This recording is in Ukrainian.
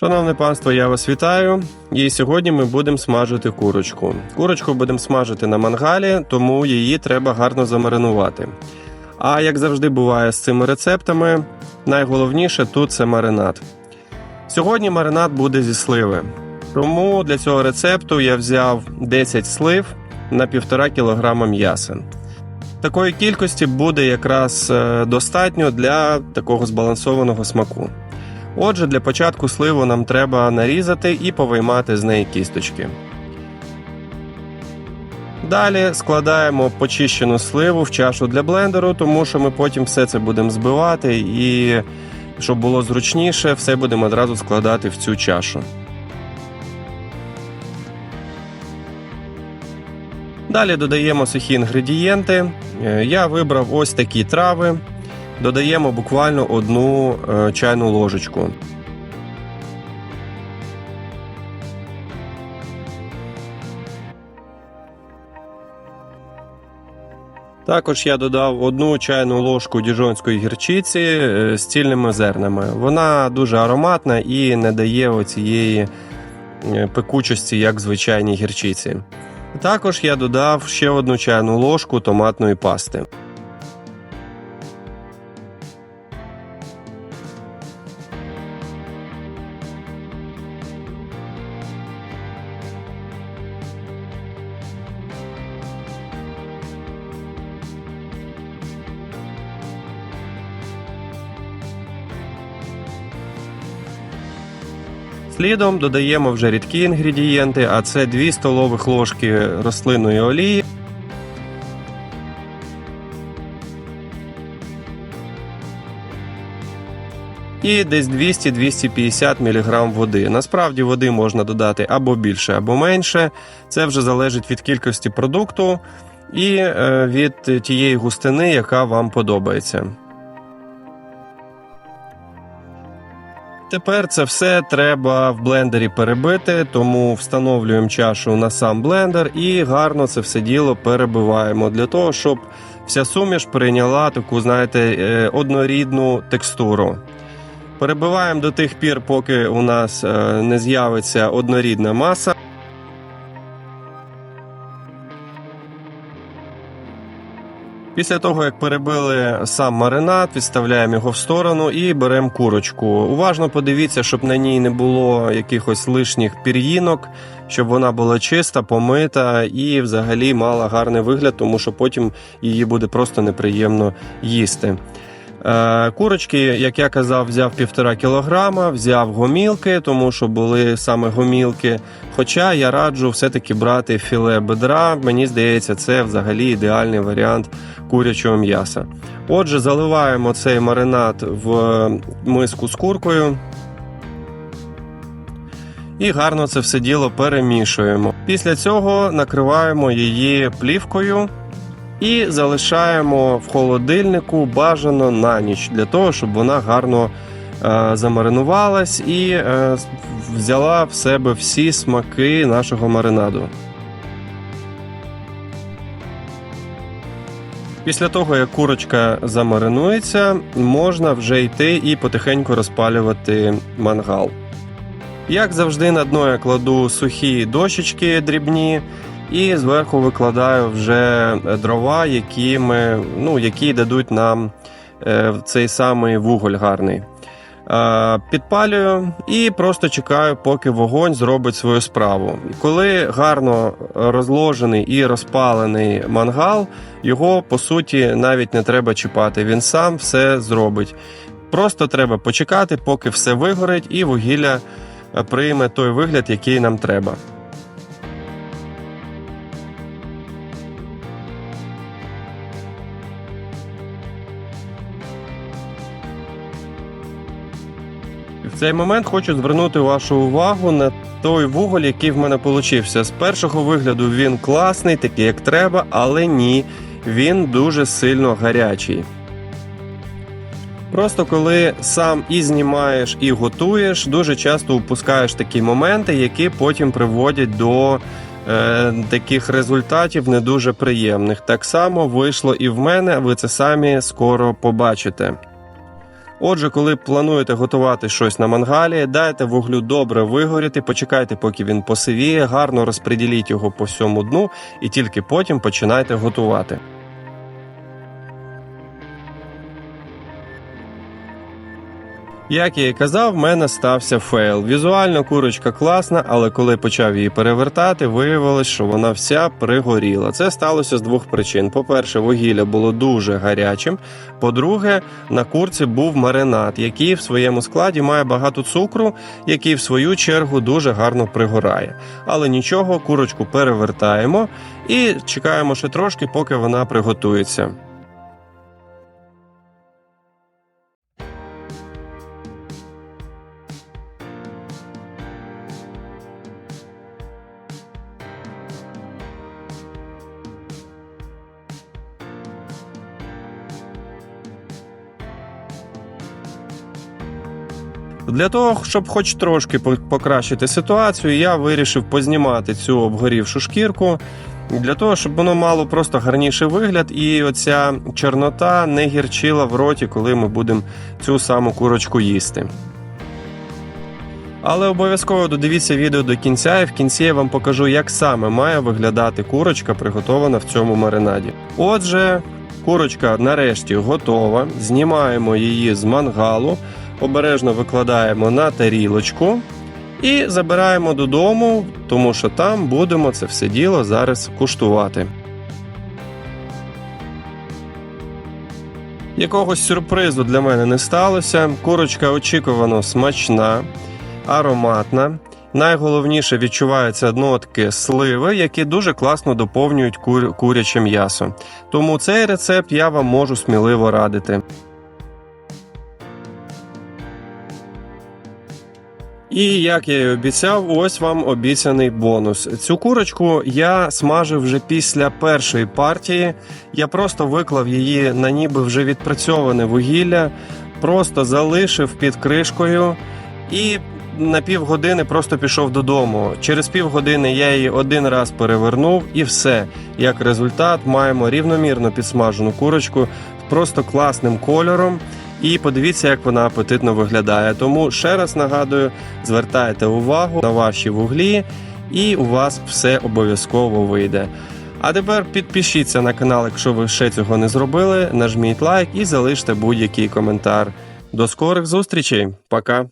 Шановне панство, я вас вітаю. І сьогодні ми будемо смажити курочку. Курочку будемо смажити на мангалі, тому її треба гарно замаринувати. А як завжди буває з цими рецептами, найголовніше тут це маринад. Сьогодні маринад буде зі сливи. Тому для цього рецепту я взяв 10 слив на 1,5 кг м'яса. Такої кількості буде якраз е, достатньо для такого збалансованого смаку. Отже, для початку сливу нам треба нарізати і повиймати з неї кісточки. Далі складаємо почищену сливу в чашу для блендеру, тому що ми потім все це будемо збивати і щоб було зручніше, все будемо одразу складати в цю чашу. Далі додаємо сухі інгредієнти. Е, Я вибрав ось такі трави. Додаємо буквально одну е, чайну ложечку. Також я додав одну чайну ложку діжонської гірчиці е, з цільними зернами. Вона дуже ароматна і не дає оцієї е, пекучості, як звичайній гірчиці. Також я додав ще одну чайну ложку томатної пасти. Слідом додаємо вже рідкі інгредієнти, а це 2 столових ложки рослинної олії. І десь 200-250 мг води. Насправді води можна додати або більше, або менше. Це вже залежить від кількості продукту і е, від тієї густини, яка вам подобається. Тепер це все треба в блендері перебити, тому встановлюємо чашу на сам блендер і гарно це все діло перебиваємо для того, щоб вся суміш прийняла таку, знаєте, е, однорідну текстуру. Перебиваємо до тих пір, поки у нас е, не з'явиться однорідна маса. Після того, як перебили сам маринад, відставляємо його в сторону і беремо курочку. Уважно подивіться, щоб на ній не було якихось лишніх пір'їнок, щоб вона була чиста, помита і взагалі мала гарний вигляд, тому що потім її буде просто неприємно їсти. Е, Курочки, як я казав, взяв півтора кілограма, взяв гомілки, тому що були саме гомілки. Хоча я раджу все-таки брати філе бедра. Мені здається, це взагалі ідеальний варіант курячого м'яса. Отже, заливаємо цей маринад в миску з куркою. І гарно це все діло перемішуємо. Після цього накриваємо її плівкою і залишаємо в холодильнику бажано на ніч для того, щоб вона гарно е, замаринувалась і е, взяла в себе всі смаки нашого маринаду. Після того, як курочка замаринується, можна вже йти і потихеньку розпалювати мангал. Як завжди, на дно я кладу сухі дощечки дрібні, і зверху викладаю вже дрова, які, ми, ну, які дадуть нам е, цей самий вуголь гарний. Е, Підпалюю і просто чекаю, поки вогонь зробить свою справу. Коли гарно розложений і розпалений мангал, його по суті навіть не треба чіпати. Він сам все зробить. Просто треба почекати, поки все вигорить, і вугілля е, прийме той вигляд, який нам треба. В цей момент хочу звернути вашу увагу на той вуголь, який в мене получився. З першого вигляду він класний, такий як треба, але ні, він дуже сильно гарячий. Просто коли сам і знімаєш, і готуєш, дуже часто упускаєш такі моменти, які потім приводять до е, таких результатів не дуже приємних. Так само вийшло і в мене, ви це самі скоро побачите. Отже, коли плануєте готувати щось на мангалі, дайте вуглю добре вигоріти, почекайте, поки він посивіє, гарно розподіліть його по всьому дну і тільки потім починайте готувати. Як я і казав, в мене стався фейл. Візуально курочка класна, але коли почав її перевертати, виявилось, що вона вся пригоріла. Це сталося з двох причин: по-перше, вугілля було дуже гарячим. По-друге, на курці був маринад, який в своєму складі має багато цукру, який в свою чергу дуже гарно пригорає. Але нічого, курочку перевертаємо і чекаємо ще трошки, поки вона приготується. Для того, щоб хоч трошки покращити ситуацію, я вирішив познімати цю обгорівшу шкірку. Для того, щоб воно мало просто гарніший вигляд, і оця чорнота не гірчила в роті, коли ми будемо цю саму курочку їсти. Але обов'язково додивіться відео до кінця, і в кінці я вам покажу, як саме має виглядати курочка, приготована в цьому маринаді. Отже, курочка нарешті готова. Знімаємо її з мангалу, обережно викладаємо на тарілочку і забираємо додому, тому що там будемо це все діло зараз куштувати. Якогось сюрпризу для мене не сталося. Курочка очікувано смачна, ароматна. Найголовніше відчуваються нотки сливи, які дуже класно доповнюють кур- куряче м'ясо. Тому цей рецепт я вам можу сміливо радити. І як я й обіцяв, ось вам обіцяний бонус. Цю курочку я смажив вже після першої партії. Я просто виклав її на ніби вже відпрацьоване вугілля, просто залишив під кришкою і на півгодини просто пішов додому. Через півгодини я її один раз перевернув і все. Як результат, маємо рівномірно підсмажену курочку з просто класним кольором. І подивіться, як вона апетитно виглядає. Тому ще раз нагадую, звертайте увагу на ваші вуглі, і у вас все обов'язково вийде. А тепер підпишіться на канал, якщо ви ще цього не зробили. Нажміть лайк і залиште будь-який коментар. До скорих зустрічей, пока!